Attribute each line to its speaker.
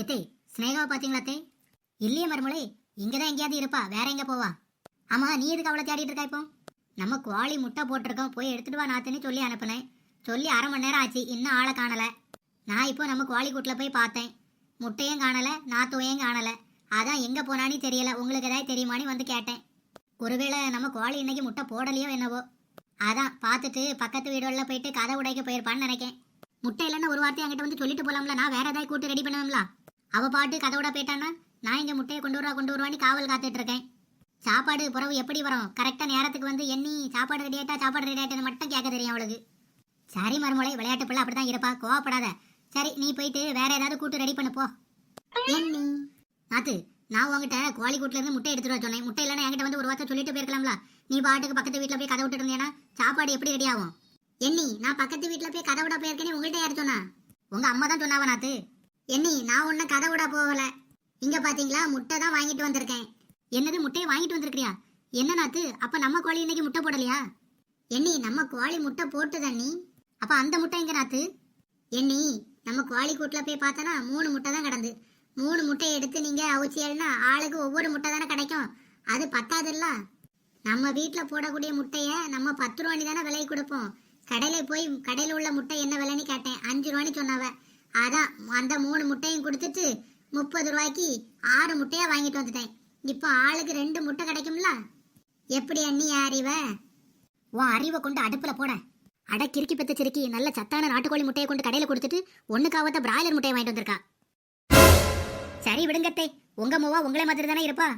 Speaker 1: எத்தே ஸ்னேகாவை பார்த்தீங்களா தே இல்லையே மருமலை இங்கதான் எங்கேயாவது இருப்பா வேற எங்க போவா? ஆமா நீ எதுக்கு அவளை தேடிட்டு இருக்கா இப்போ? நம்ம குவாலி முட்டை போட்டிருக்கோம் போய் எடுத்துட்டு வா நாத்துன்னு சொல்லி அனுப்புனேன். சொல்லி அரை மணி நேரம் ஆச்சு இன்னும் ஆளை காணலை. நான் இப்போ நம்ம குவாலி கூட்டில் போய் பார்த்தேன். முட்டையும் காணலை நாத்துவையும் காணலை. அதான் எங்கே போனான்னு தெரியல உங்களுக்கு ஏதாவது தெரியுமான்னு வந்து கேட்டேன். ஒருவேளை நம்ம கோழி இன்னைக்கு முட்டை போடலையோ என்னவோ. அதான் பார்த்துட்டு பக்கத்து வீடுகளில் போயிட்டு கதை உடைக்க போயிருப்பான்னு நினைக்கேன். முட்டை இல்லைன்னா ஒரு வார்த்தை என்கிட்ட வந்து சொல்லிட்டு போகலாம்ல நான் வேற ஏதாவது கூட்டு ரெடி பண்ணுவேன்ல அவ பாட்டு கதை விட போயிட்டான்னா நான் இங்க முட்டையை கொண்டு வருவா கொண்டு வருவான்னு காவல் காத்துட்டு இருக்கேன் சாப்பாடு புறவு எப்படி வரும்? கரெக்டா நேரத்துக்கு வந்து எண்ணி சாப்பாடு ரெடி ஆயிட்டா சாப்பாடு ரெடி ஆயிட்டா மட்டும் கேட்க தெரியும் அவளுக்கு. சரி மருமலை விளையாட்டு பிள்ளை அப்படிதான் இருப்பா கோவப்படாத. சரி நீ போயிட்டு வேற ஏதாவது கூட்டு ரெடி பண்ணு போ. எண்ணி. நாத்து நான் உங்ககிட்ட கோழி கூட்டுல இருந்து முட்டை எடுத்துட்டு வர சொன்னேன். முட்டை இல்லைன்னா என்கிட்ட வந்து ஒரு வார்த்தை சொல்லிட்டு போயிருக்கலாம்ல. நீ பாட்டுக்கு பக்கத்து வீட்டில் போய் கதை விட்டுட்டு இருந்தேன்னா சாப்பாடு எப்படி ரெடி ஆகும்? எண்ணி நான் பக்கத்து வீட்டில் போய் கதை விட போயிருக்கேன்னு உங்கள்கிட்ட யார் சொன்னா? உங்கள் அம்மா தான் சொன்னாவா நாத்து? எண்ணி நான் ஒன்றும் கதை விட போகல. இங்க பாத்தீங்களா முட்டை தான் வாங்கிட்டு வந்திருக்கேன். என்னது முட்டையை வாங்கிட்டு வந்திருக்கியா என்ன நாத்து அப்ப நம்ம கோழி இன்னைக்கு முட்டை போடலையா? எண்ணி நம்ம கோழி முட்டை போட்டு தண்ணி அப்ப அந்த முட்டை எங்க நாத்து? எண்ணி நம்ம கோழி கூட்டுல போய் பார்த்தனா மூணு முட்டை தான் கிடந்து. மூணு முட்டையை எடுத்து நீங்க அவிச்சியல்னா ஆளுக்கு ஒவ்வொரு முட்டை தானே கிடைக்கும். அது பத்தாதுல்ல? நம்ம வீட்டில் போடக்கூடிய முட்டைய நம்ம பத்து ரூபாய்க்கு தானே விலை கொடுப்போம். கடையில போய் கடையில் உள்ள முட்டை என்ன விலைன்னு கேட்டேன். அஞ்சு ரூபாய்க்கு சொன்னாவ. அதான் அந்த மூணு முட்டையும் கொடுத்துட்டு முப்பது ரூபாய்க்கு ஆறு முட்டையா வாங்கிட்டு வந்துட்டேன். இப்போ ஆளுக்கு ரெண்டு முட்டை கிடைக்கும்ல? எப்படி அண்ணி அறிவ? உன் அறிவை கொண்டு அடுப்புல போட. அட கிறுக்கி பெத்த சிறுக்கி நல்ல சத்தான நாட்டுக்கோழி முட்டையை கொண்டு கடையில கொடுத்துட்டு ஒண்ணுக்காவத்த பிராய்லர் முட்டையை வாங்கிட்டு வந்திருக்கா. சரி விடுங்கத்தே உங்க மூவா உங்களே மாதிரி தானே இருப்பா.